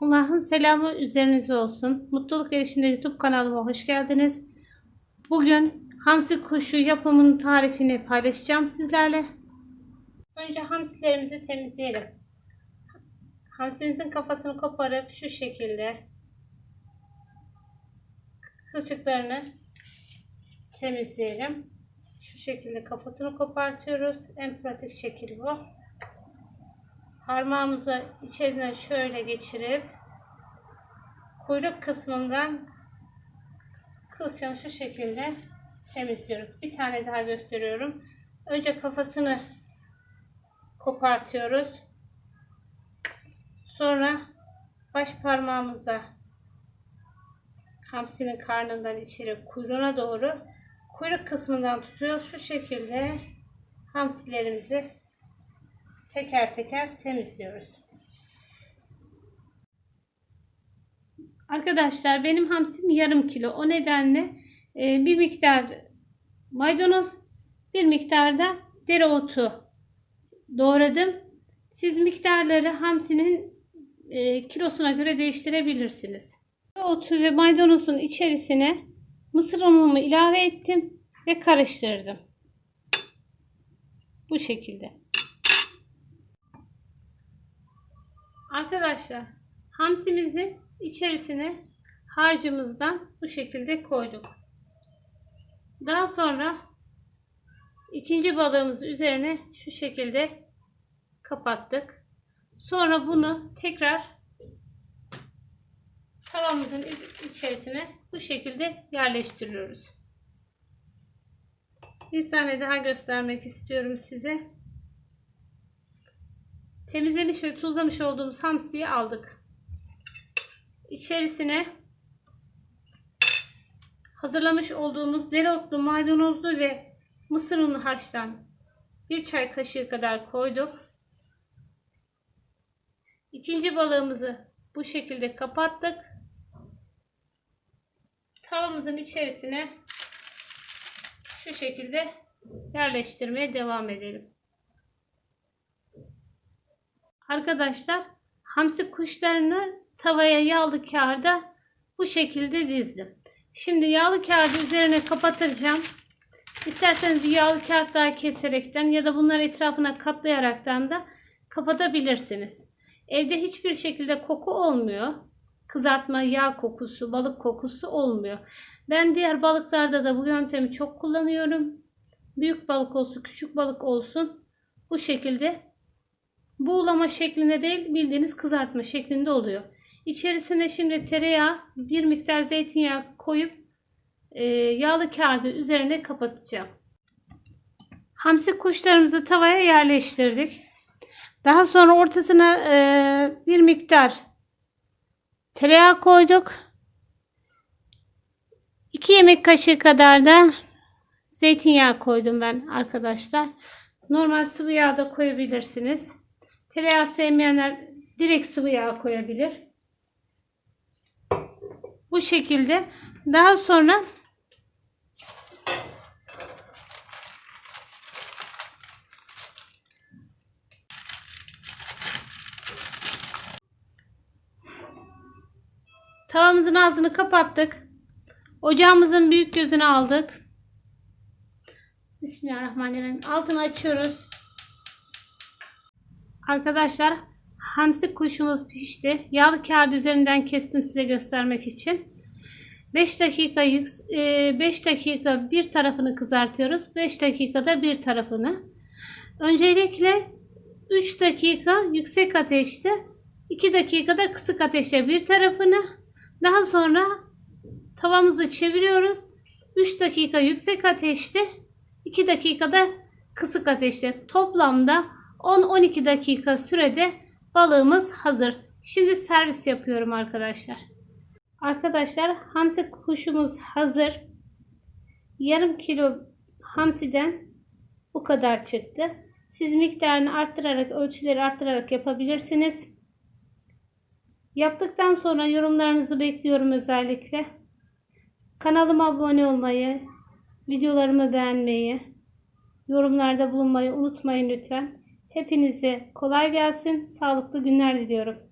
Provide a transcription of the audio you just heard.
Allah'ın selamı üzerinize olsun. Mutluluk Erişimde YouTube kanalıma hoş geldiniz. Bugün hamsi kuşu yapımının tarifini paylaşacağım sizlerle. Önce hamsilerimizi temizleyelim. Hamsimizin kafasını koparıp şu şekilde kılçıklarını temizleyelim. Şu şekilde kafasını kopartıyoruz. En pratik şekil bu. Parmağımızı içerisinden şöyle geçirip kuyruk kısmından kılçığını şu şekilde temizliyoruz. Bir tane daha gösteriyorum. Önce kafasını kopartıyoruz. Sonra baş parmağımıza hamsinin karnından içeri kuyruğuna doğru kuyruk kısmından tutuyoruz. Şu şekilde hamsilerimizi teker teker temizliyoruz. Arkadaşlar benim hamsim yarım kilo. O nedenle e, bir miktar maydanoz, bir miktar da dereotu doğradım. Siz miktarları hamsinin e, kilosuna göre değiştirebilirsiniz. Dereotu ve maydanozun içerisine mısır unumu ilave ettim ve karıştırdım. Bu şekilde. Arkadaşlar hamsimizin içerisine harcımızdan bu şekilde koyduk. Daha sonra ikinci balığımızı üzerine şu şekilde kapattık. Sonra bunu tekrar tavamızın içerisine bu şekilde yerleştiriyoruz. Bir tane daha göstermek istiyorum size. Temizlemiş ve tuzlamış olduğumuz hamsiyi aldık. İçerisine hazırlamış olduğumuz dereotlu, maydanozlu ve mısır unu harçtan bir çay kaşığı kadar koyduk. İkinci balığımızı bu şekilde kapattık. Tavamızın içerisine şu şekilde yerleştirmeye devam edelim. Arkadaşlar hamsi kuşlarını tavaya yağlı kağıda bu şekilde dizdim. Şimdi yağlı kağıdı üzerine kapatacağım. İsterseniz yağlı kağıt daha keserekten ya da bunları etrafına katlayaraktan da kapatabilirsiniz. Evde hiçbir şekilde koku olmuyor. Kızartma yağ kokusu, balık kokusu olmuyor. Ben diğer balıklarda da bu yöntemi çok kullanıyorum. Büyük balık olsun, küçük balık olsun bu şekilde buğulama şeklinde değil bildiğiniz kızartma şeklinde oluyor. İçerisine şimdi tereyağı bir miktar zeytinyağı koyup e, yağlı kağıdı üzerine kapatacağım. Hamsi kuşlarımızı tavaya yerleştirdik. Daha sonra ortasına e, bir miktar tereyağı koyduk. 2 yemek kaşığı kadar da zeytinyağı koydum ben arkadaşlar. Normal sıvı yağ da koyabilirsiniz. Tereyağı sevmeyenler direkt sıvı yağ koyabilir. Bu şekilde. Daha sonra tavamızın ağzını kapattık. Ocağımızın büyük gözünü aldık. Bismillahirrahmanirrahim. Altını açıyoruz. Arkadaşlar hamsi kuşumuz pişti. Yağlı kağıt üzerinden kestim size göstermek için. 5 dakika 5 dakika bir tarafını kızartıyoruz. 5 dakikada bir tarafını. Öncelikle 3 dakika yüksek ateşte 2 dakikada kısık ateşte bir tarafını daha sonra tavamızı çeviriyoruz. 3 dakika yüksek ateşte 2 dakikada kısık ateşte toplamda 10-12 dakika sürede balığımız hazır. Şimdi servis yapıyorum arkadaşlar. Arkadaşlar hamsi kuşumuz hazır. Yarım kilo hamsiden bu kadar çıktı. Siz miktarını arttırarak, ölçüleri arttırarak yapabilirsiniz. Yaptıktan sonra yorumlarınızı bekliyorum özellikle. Kanalıma abone olmayı, videolarımı beğenmeyi, yorumlarda bulunmayı unutmayın lütfen. Hepinize kolay gelsin, sağlıklı günler diliyorum.